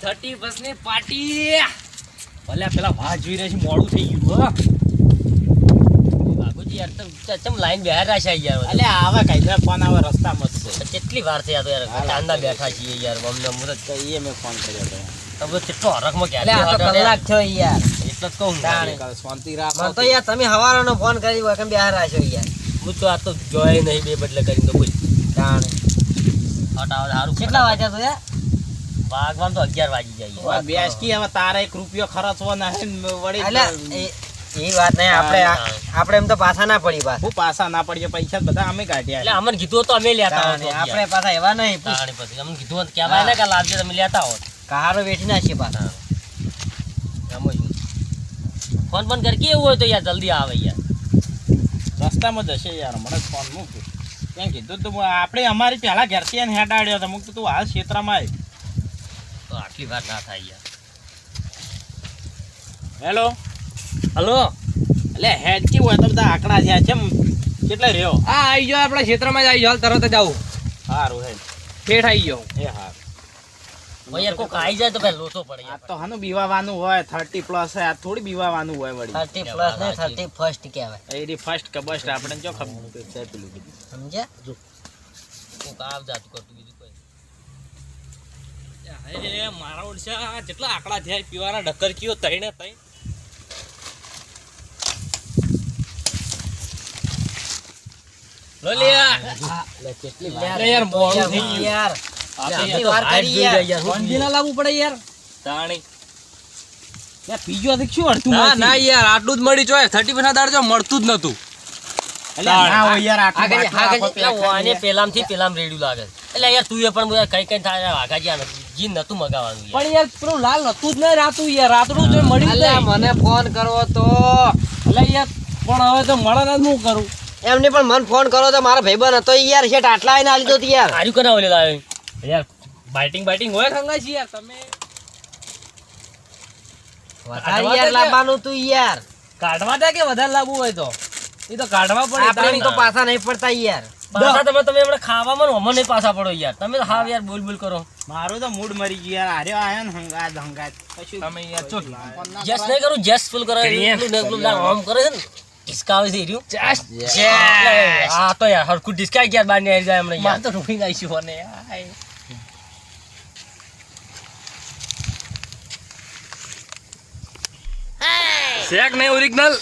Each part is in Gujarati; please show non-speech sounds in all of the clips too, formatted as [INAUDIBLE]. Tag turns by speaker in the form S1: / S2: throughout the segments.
S1: થર્ટી બસની પાર્ટી ભલે પેલા વાત જોઈ રહ્યા છે મોડું થઈ ગયું હો.
S2: લાઈન બહાર રાખ્યા યાર
S3: અલે આવા કાયદા ફોન આવે રસ્તા મસ્ત
S2: કેટલી વાર થઈ તો યાર ચાંદા બેઠા છીએ યાર અમને અમને
S3: તો મેં ફોન કર્યો હતો.
S2: તમે કેટલો હરખમાં
S4: એટલે આ તો કલાક થયો યાર.
S2: એટલે જ કહું.
S3: શાંતિ રાખો.
S4: તો યાર તમે હવારાનો ફોન કરી હોય કેમ બહાર રાખ્યો યાર.
S2: હું તો આ તો જોયે નહીં બે બદલે કરીને તો કોઈ.
S4: તાણે
S2: હટાવ સારું
S4: કેટલા વાગ્યા તો યાર?
S2: વાગવામાં તો અગિયાર વાગી જાય
S3: બેસકી હવે તારે એક રૂપિયો ખર્ચવો ના વળી
S4: એ એ વાત નહીં આપણે આપણે એમ તો પાછા ના પડી પાછા.
S3: હું પાછા ના પડીએ પૈસા બધા અમે કાઢ્યા.
S2: એટલે અમને કીધું તો અમે લેતા હોત
S4: આપણે પાછા એવા નહીં. પૂછ
S2: પછી અમને કીધું હોત કે કહેવાય ને. કે લાવજો તમે લેતા હોત.
S4: કહારો વેઠી નાખીએ પાછા.
S2: ફોન ફોન કરી કેવું હોય તો યાર જલ્દી આવે યાર.
S3: રસ્તામાં જશે યાર મને ફોન મૂક. કેમ કીધું તું આપણે અમારી પહેલાં ઘેરથી એને હેડાડ્યો હતો મૂકતું તું હાલ ક્ષેત્રમાં આય.
S2: તો આટલી વાર ના થાય યાર.
S3: હેલો?
S1: હલો?
S3: એટલે હેડકી હોય તો બધા આંકડા થયા છે કેટલા રહ્યો?
S1: હા આવી જાઓ આપણા ક્ષેત્રમાં જ આવી જાઓ તરત જ આવું.
S3: સારું હે
S1: ઠેઠ આવી જાઓ
S3: એ હા
S2: યાર કોક આવી જાય તો ભાઈ લોચો પડે
S3: આ તો હાનું બીવાવાનું હોય થર્ટી પ્લસ આ થોડી બીવાવાનું હોય વળી.
S4: થર્ટી પ્લસ ને થર્ટી ફર્સ્ટ કહેવાય
S3: એરી ફર્સ્ટ કે આપણે જો ખબર. છે પેલું કીધું
S4: સમજ્યા
S2: કોક આવ જાતું કરતું બીજું. કોઈ
S1: મારા ઓળશા જેટલા આંકડા થયા પીવાના ડક્કર કયો તઈ
S4: આટલી.
S2: જાય.
S1: ના આટલું મળતું જ નતું.
S3: એટલે થી આટલું
S2: પેલામ રેડ્યું લાગે. એટલે યાર તું એ પણ બધા કઈ કઈ થાય વાઘાજી આ જી નતું મગાવવાનું
S1: પણ યાર પેલું લાલ નતું જ નહીં રાતું યાર. રાતનું જો
S4: મળી
S1: જાય.
S4: મને ફોન કરવો તો.
S1: એટલે યાર પણ હવે તો મળે ને શું કરું?
S4: એમને પણ મને ફોન કરો તો મારા ભાઈબંધ હતો યાર શેઠ આટલા આવીને આવી દો તો યાર.
S2: હાર્યું કરે ઓલે લાવે.
S1: યાર બાઇટિંગ બાઇટિંગ હોય ખંગાસી યાર તમે.
S4: વધારે યાર લાવવાનું તું યાર.
S1: કાઢવા દે કે વધારે લાવવું હોય તો? એ તો કાઢવા પડે
S4: આપણે તો પાછા નહીં પડતા યાર.
S2: પાછા તમે તમે હમણાં ખાવામાં હમણાં નહીં પાછા પડો યાર. તમે તો હાવ યાર બોલ બોલ કરો.
S3: મારો તો મૂડ મરી ગયો યાર. હાર્યો આયો ને હંગાત હંગાત. પછી
S1: તમે યાર ચો
S2: જેસ નહીં કરું જેસ ફૂલ કરો એટલું ને એટલું ના આમ કરે છે ને. ડિસ્કાવે છે હીર્યું
S1: Just
S2: આ તો યાર હરખું ડિસ્કાઈ ગયા બાર ને આવી જાય હમણાં યાર.
S1: તો રૂપી આવીશું મને આય. શેક નહીં ઓરિજિનલ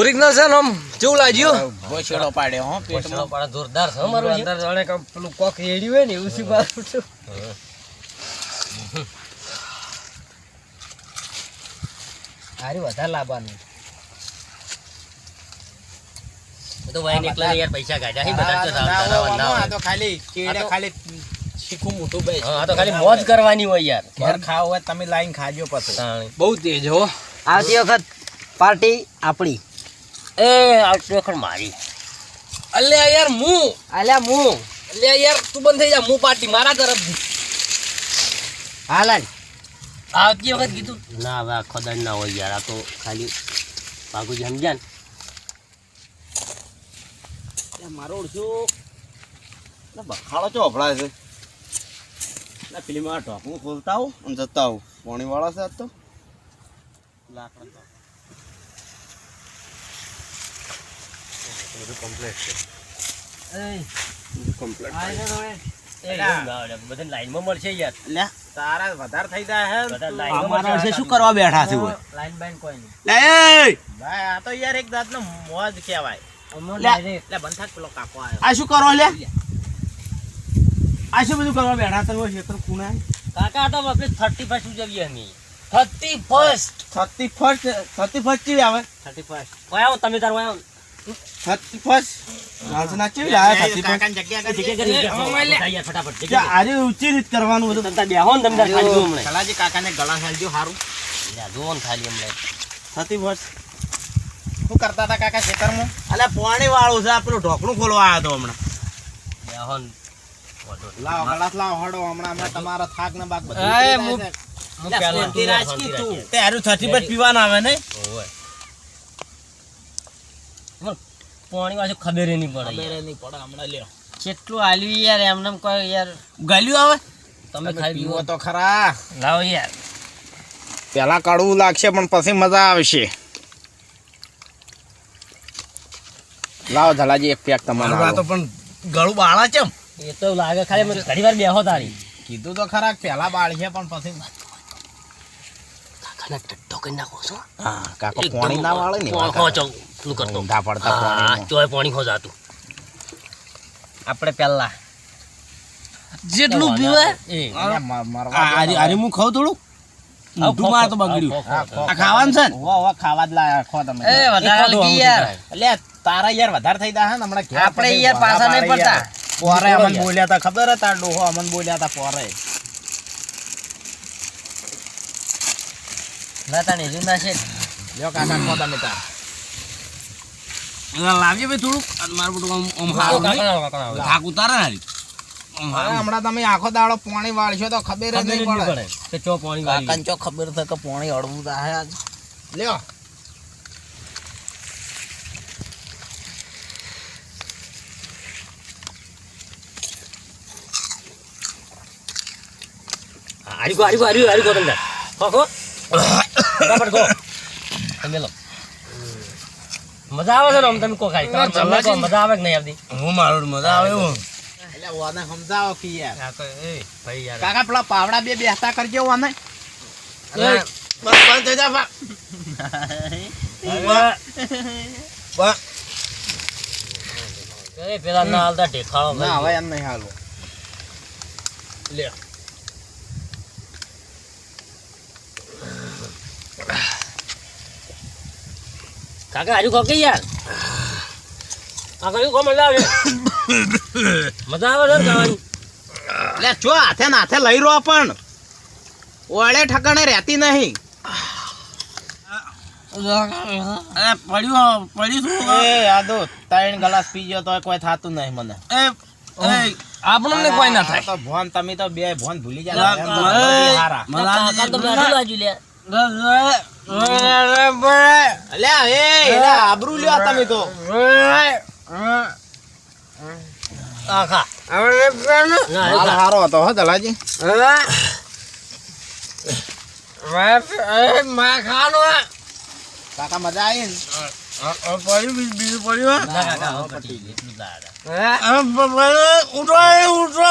S1: ઓરિજિનલ છે ને આમ. કેવું લાગ્યું?
S3: ભોસડો પાડે હો
S2: પેટમાં. પાડા જોરદાર છે અમારું
S4: અંદર જાણે કે પેલું કોક રેડ્યું હોય ને એવું પાછું છું. હારી વધારે લાવવાનું.
S2: તો વાઈન નીકળે યાર પૈસા કાઢ્યા છે બધા તો સાવ
S3: તો ખાલી ચેડે ખાલી શીખું મોટું
S2: હા, તો ખાલી મોજ કરવાની હોય યાર.
S3: ઘર ખાવ હોય તમે લાઈન ખાજો પછી.
S1: બહુ તેજ હો.
S4: આવતી વખત પાર્ટી આપણી.
S2: એ આટલી વખત મારી.
S1: અલ્યા યાર હું
S4: અલ્યા હું
S1: અલ્યા યાર તું બંધ થઈ જા હું પાર્ટી મારા તરફથી.
S4: હાલા
S2: આવતી વખત કીધું. ના હવે આખો દાડ ના હોય યાર આ તો ખાલી બાગુજી સમજ્યા ને.
S3: મારો ઓળખ્યો બખાડો ચો અભળાય છે. ના પેલી માં હું ખોલતા આવું અને જતા આવું. પોણી વાળો છે આજ તો.
S2: એ એવું ના હોય, બધાને લાઈનમાં મળશે યાર.
S3: લે. તારા વધારે થઈ જાય હે. અમારા
S2: મળશે.
S3: શું કરવા બેઠા છે
S4: લાઈન બાઈન કોઈ નહીં.
S3: લે ભાઈ આ તો યાર એક જાતનો મોજ કહેવાય. લે.
S4: direct.
S3: લે બંધ થાક પેલો કાકો આવ્યો. આ શું કરો લે? આ શું બધું કરવા બેઠા તમે ક્ષેત્ર કુણા
S2: કાકા તો આપણે થર્ટી ફર્સ્ટ ઉજવીએ અમે. Thirty first
S3: thirty first thirty first આવે?
S2: થર્ટી ફર્સ્ટ તમે તાર
S3: થર્ટી ફર્સ્ટ નાચના કેવી આવે થર્ટી ફર્સ્ટ
S2: જગ્યા કરી યાર ફટાફટ જગ્યા
S3: આજે ઊંચી રીત કરવાનું બધું.
S2: તમે બેહો ને તમે ખાલી જો હમણાં.
S3: કાકાને ગળા સાલજો સારું
S2: જોવો ને ખાલી હમણાં.
S3: થતી વર્ષ શું કરતા હતા કાકા ખેતરમાં? અલે પાણી વાળું છે પેલું ઢોકણું ખોલવા આવ્યો હતો હમણાં.
S2: બેહો
S3: લાવ ગલાસ લાવ હડો હમણાં હમણાં તમારા થાક ને બાગ બધું. શાંતિ
S2: તું
S3: રાજ
S2: શાંતિ
S3: કી તું.
S2: રાખજે.
S3: તે હારું થતી પર પીવાનું આવે ને.
S2: પાણી પાછું ખબર નહીં પડે યાર.
S3: નહીં પડે હમણાં લ્યો.
S4: કેટલું આલ્યું યાર એમને કોઈ યાર
S3: ગલ્યું આવે?
S2: તમે ખાલી
S3: પીવો તો ખરા.
S2: લાવો યાર.
S3: પેલા કડવું લાગશે પણ પછી મજા આવશે. લાવો ધલાજી એક પેક તમારે
S5: આ તો પણ ગળું બાળા છે
S2: એ તો લાગે ખાલી મને ઘણી વાર બેહો તારી.
S3: કીધું તો ખરા પેલા બાળ છે પણ પછી
S2: કાકાને ટટ્ટો કરી નાખો છો.
S3: હા કાકો પાણી ના વાળે ને
S2: પોણ પેલું કરતો
S3: ઊંધા પડતા
S2: હા તોય પાણી
S5: આપણે પહેલા
S2: જેટલું પીવે.
S3: એટલે દો.
S5: અરે હું ખાઉં થોડું? મોઢું તો બગડ્યું. આ ખાવાનું છે ને?
S3: હોવા, હોવા, ખાવા જ લાયા, ખો તમે.
S4: એ વધારે યાર.
S3: એટલે તારા યાર વધારે થઈ જાય ને હમણાં
S4: આપણે યાર પાછા નહીં પડતા.
S3: પોરે અમને બોલ્યા તા ખબર હતા? ડોહો અમને બોલ્યા તા પોરે.
S4: ના તાને હજુ ના છે.
S3: લ્યો કાકા ખો તમે તાર.
S5: લાવજે ભાઈ થોડુંક. મારું બધું આમ આમ. થાક ઉતારે ને
S3: હમણાં તમે આખો દાડો પાણી વાળશો તો ખબર જ નહીં પડે.
S2: કે ચો પાણી વાળી.
S3: ચો ખબર થાય કે પાણી અડવું થાય આજ? લ્યો.
S2: આરી ગો આરી ગો આરી ગો હારી ગો તમને ખો ખો ફટાફટ ખો તમે [COUGHS] લો. મજા આવે છે ને આમ તમે કો તમને કહો મજા આવે કે નહીં આવતી?
S5: હું મારું મજા આવે હું
S3: એટલે ઓને સમજાવો કે યાર.
S2: એ ભાઈ યાર.
S3: કાકા પેલા પાવડા બે બેસતા કરજો ઓને.
S2: બસ
S5: બંધ થઈ જા બા.
S2: પેલા ના હાલતા ઢેખાળો
S3: ના હવે એમ નહીં હાલો
S2: લે. કાકા હાજુ ખોકે યાર આ કયું કો મજા આવે? મજા આવે છે ખાવાની?
S3: એટલે જો હાથે ને હાથે લઈ રહ્યો પણ. ઓળે ઠકાણે રહેતી નહીં.
S5: અરે પડ્યું પડ્યું શું
S3: એ યાદો ત્રણ ગ્લાસ ગયો તો કોઈ થાતું નહીં મને.
S5: એ આપણને કોઈ ના થાય.
S3: તો ભોન તમે તો બે ભોન ભૂલી
S5: લા-
S3: અલ્યા એ આબરૂ લ્યો તમે તો
S2: કાકા
S3: હારો હતો હો દલાજી કાકા મજા આવી ને
S5: પડ્યું બીજું બીજું પડ્યું
S2: ના કાકા
S5: બ- ઉઠો ઉઠો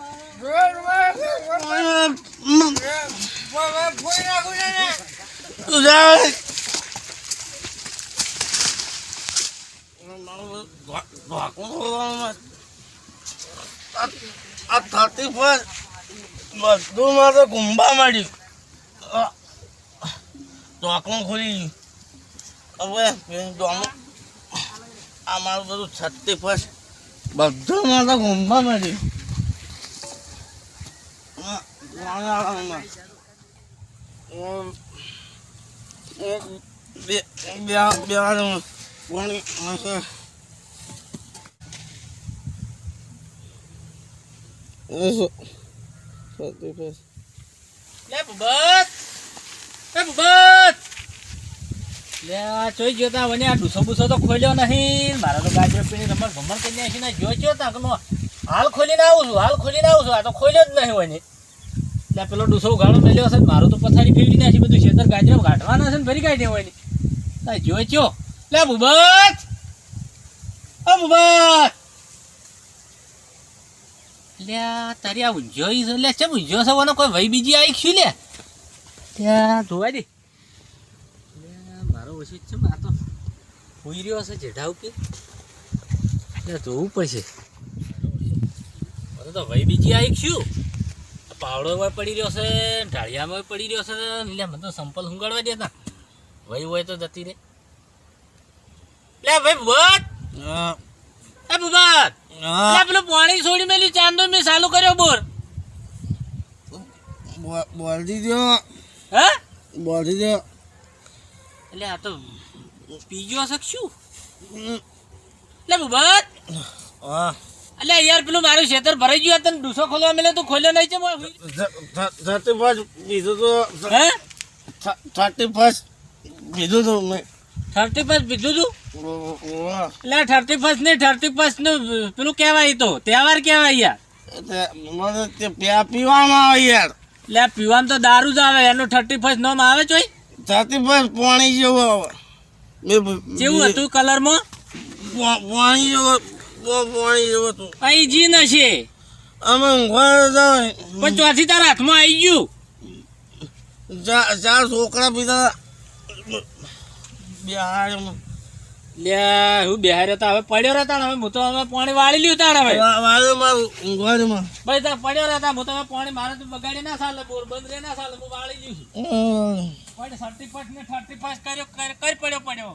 S5: આ. તું થતી પર બધું મારે ગુંબા માંડ્યું ચોકણું ખુલી ગયું હવે આ મારું બધું છત્તી પર બધું મારે ગુંબા માંડ્યું બે હાથમાં પાણી નાખે. ઓહો. છત્તી પર
S2: લે ચોઈ ગયો તા વને આ ડૂસો બૂસો તો ખોલ્યો નહીં મારા તો ગાજર પીણી રમણ ભમણ કરી જોઈ ગયો તા હાલ ખોલીને આવું છું, હાલ ખોલીને આવું છું આ તો ખોલ્યો જ નહીં વને લે, પેલો ડૂસો ગાળો મેલ્યો હશે ને મારું તો પથારી ફેરવી નાખી બધું ખેતર ગાજરા ગાંઠવાના છે ને ફરી કાઢી હોય તા જો. ચો લે ભૂપત ઓ ભૂપત લે, તારી આ ઊંઝો છે. લે, ચમ ઊંઝો છે વનો કોઈ વઈ બીજી આવી છું લે. ત્યાં ધોવા દે. મારો ઓછી છે, આ તો હોઈ રહ્યો હશે જેઠા ઉપર. લે જોવું પડશે. તો વઈ બીજી આવી આ પાવડો હોય પડી રહ્યો છે ઢાળિયામાં પડી રહ્યો છે એટલે મને તો સંપલ હુંગાડવા દે ના. વઈ હોય તો જતી રે લે ભાઈ ભૂત એ ભૂત લે પેલું પાણી છોડી મેલી ચાંદો મેં ચાલુ કર્યો બોર.
S5: બોલ- બોલ દીધો
S2: હે?
S5: બોધી દે.
S1: એટલે આ તો પીજો હશે કે શું? એટલે ભૂપત
S5: હા.
S1: એટલે યાર પેલું મારું ખેતર ભરાઈ ગયું તને ડૂસો ખોલવા મેલે તું? ખોલ્યો નહીં છે
S5: થર્ટી ફર્સ્ટ બીજું તો
S1: હે?
S5: થર્ટી ફર્સ્ટ બીજું તો મેં
S1: થર્ટી ફર્સ્ટ બીજું તું? એટલે થર્ટી ફર્સ્ટ નહીં થર્ટી ફર્સ્ટનું પેલું કહેવાય તો. તહેવાર કહેવાય યાર.
S5: મને પીવામાં આવે યાર.
S1: એટલે આ પીવામાં તો દારૂ જ આવે. એનું થર્ટી ફર્સ્ટ નોમ આવે ચોય?
S5: થર્ટી ફર્સ્ટ પાણી જેવું આવે.
S1: કેવું હતું કલરમાં
S5: પાણી જેવું પાણી જેવું હતું.
S1: અહીં જી નશે
S5: અમે ઊંઘવા જાય
S1: પણ ચોથી તારા હાથમાં આવી ગયું.
S5: ચાર છોકરા પીતા બિહારમાં
S1: લે હું બિહારે તો હવે પડ્યો રહેતા હવે હું તો હવે પાણી વાળી લ્યું તાણ હવે
S5: વારે મારું ઊંઘવામાં
S1: ભાઈ પડ્યો રહેતા હું પાણી મારે તો બગાડી ના ચાલે બોર બંધ રહે ના હું વાળી લ્યું પણ ને થર્ટી ફર્સ્ટ કર્યો કર પડ્યો પડ્યો.